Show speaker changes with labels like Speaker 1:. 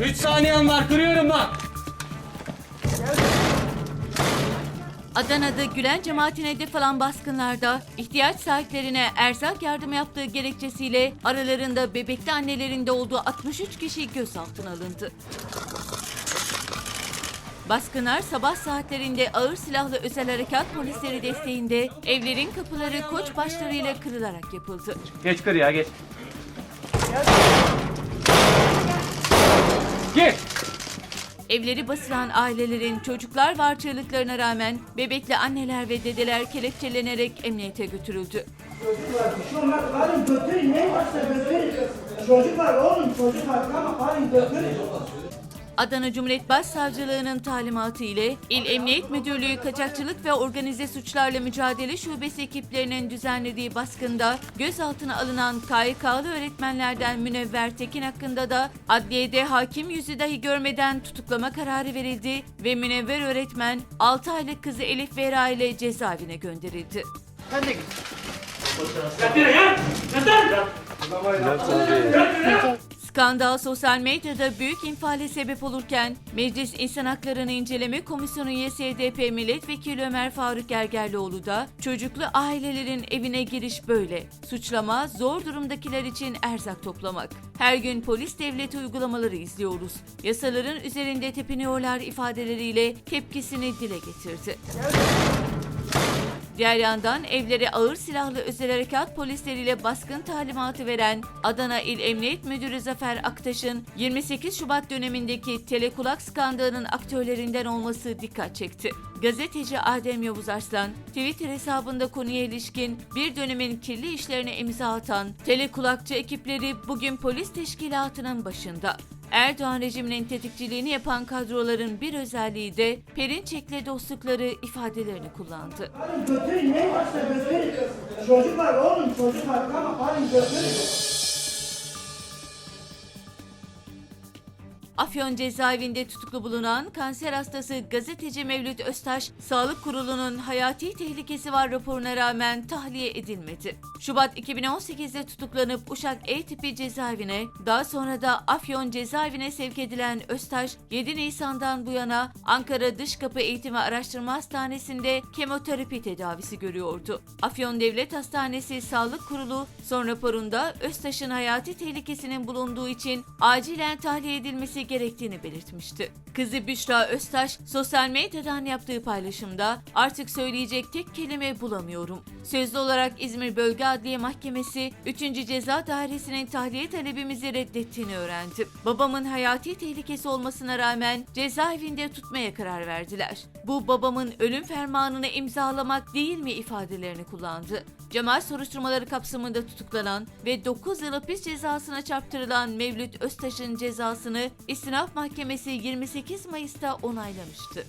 Speaker 1: Üç saniyem var kırıyorum bak.
Speaker 2: Adana'da Gülen cemaatine hedef alan baskınlarda ihtiyaç sahiplerine erzak yardım yaptığı gerekçesiyle aralarında bebekli annelerinde olduğu 63 kişi gözaltına alındı. Baskınlar sabah saatlerinde ağır silahlı özel harekat polisleri desteğinde evlerin kapıları koç başlarıyla kırılarak yapıldı.
Speaker 1: Geç kır ya geç. Gir.
Speaker 2: Evleri basılan ailelerin çocuklar var çığlıklarına rağmen bebekli anneler ve dedeler kelepçelenerek emniyete götürüldü.
Speaker 3: Çocuk var, bir şey olmaz. Alın götürün, ne varsa götürün. Çocuk var oğlum, çocuk var ama alın götürün.
Speaker 2: Adana Cumhuriyet Başsavcılığı'nın talimatı ile İl Emniyet Müdürlüğü Kaçakçılık ve Organize Suçlarla Mücadele Şubesi ekiplerinin düzenlediği baskında gözaltına alınan KYK'lı öğretmenlerden Münevver Tekin hakkında da adliyede hakim yüzü dahi görmeden tutuklama kararı verildi ve Münevver öğretmen 6 aylık kızı Elif Vera ile cezaevine gönderildi. Skandal sosyal medyada büyük infiale sebep olurken Meclis İnsan Haklarını İnceleme Komisyonu üyesi HDP Milletvekili Ömer Faruk Gergerlioğlu da çocuklu ailelerin evine giriş böyle. Suçlama zor durumdakiler için erzak toplamak. Her gün polis devleti uygulamaları izliyoruz. Yasaların üzerinde tepiniyorlar ifadeleriyle tepkisini dile getirdi. Diğer yandan evlere ağır silahlı özel harekat polisleriyle baskın talimatı veren Adana İl Emniyet Müdürü Zafer Aktaş'ın 28 Şubat dönemindeki telekulak skandalının aktörlerinden olması dikkat çekti. Gazeteci Adem Yavuz Arslan, Twitter hesabında konuya ilişkin bir dönemin kirli işlerine imza atan telekulakçı ekipleri bugün polis teşkilatının başında. Erdoğan rejiminin tetikçiliğini yapan kadroların bir özelliği de Perinçek'le dostlukları ifadelerini kullandı.
Speaker 3: Alın götürün, ne varsa götürün. Çocuk oğlum, çocuk ama alın götürün.
Speaker 2: Afyon cezaevinde tutuklu bulunan kanser hastası gazeteci Mevlüt Öztaş, Sağlık Kurulu'nun hayati tehlikesi var raporuna rağmen tahliye edilmedi. Şubat 2018'de tutuklanıp Uşak E tipi cezaevine, daha sonra da Afyon cezaevine sevk edilen Öztaş, 7 Nisan'dan bu yana Ankara Dış Kapı Eğitimi Araştırma Hastanesi'nde kemoterapi tedavisi görüyordu. Afyon Devlet Hastanesi Sağlık Kurulu son raporunda Öztaş'ın hayati tehlikesinin bulunduğu için acilen tahliye edilmesi gerektiğini belirtmişti. Kızı Büşra Öztaş sosyal medyadan yaptığı paylaşımda artık söyleyecek tek kelime bulamıyorum. Sözlü olarak İzmir Bölge Adliye Mahkemesi 3. Ceza Dairesi'nin tahliye talebimizi reddettiğini öğrendim. Babamın hayati tehlikesi olmasına rağmen cezaevinde tutmaya karar verdiler. Bu babamın ölüm fermanını imzalamak değil mi ifadelerini kullandı. Cemaat soruşturmaları kapsamında tutuklanan ve 9 yıl hapis cezasına çarptırılan Mevlüt Öztaş'ın cezasını İstinaf Mahkemesi 28 Mayıs'ta onaylamıştı.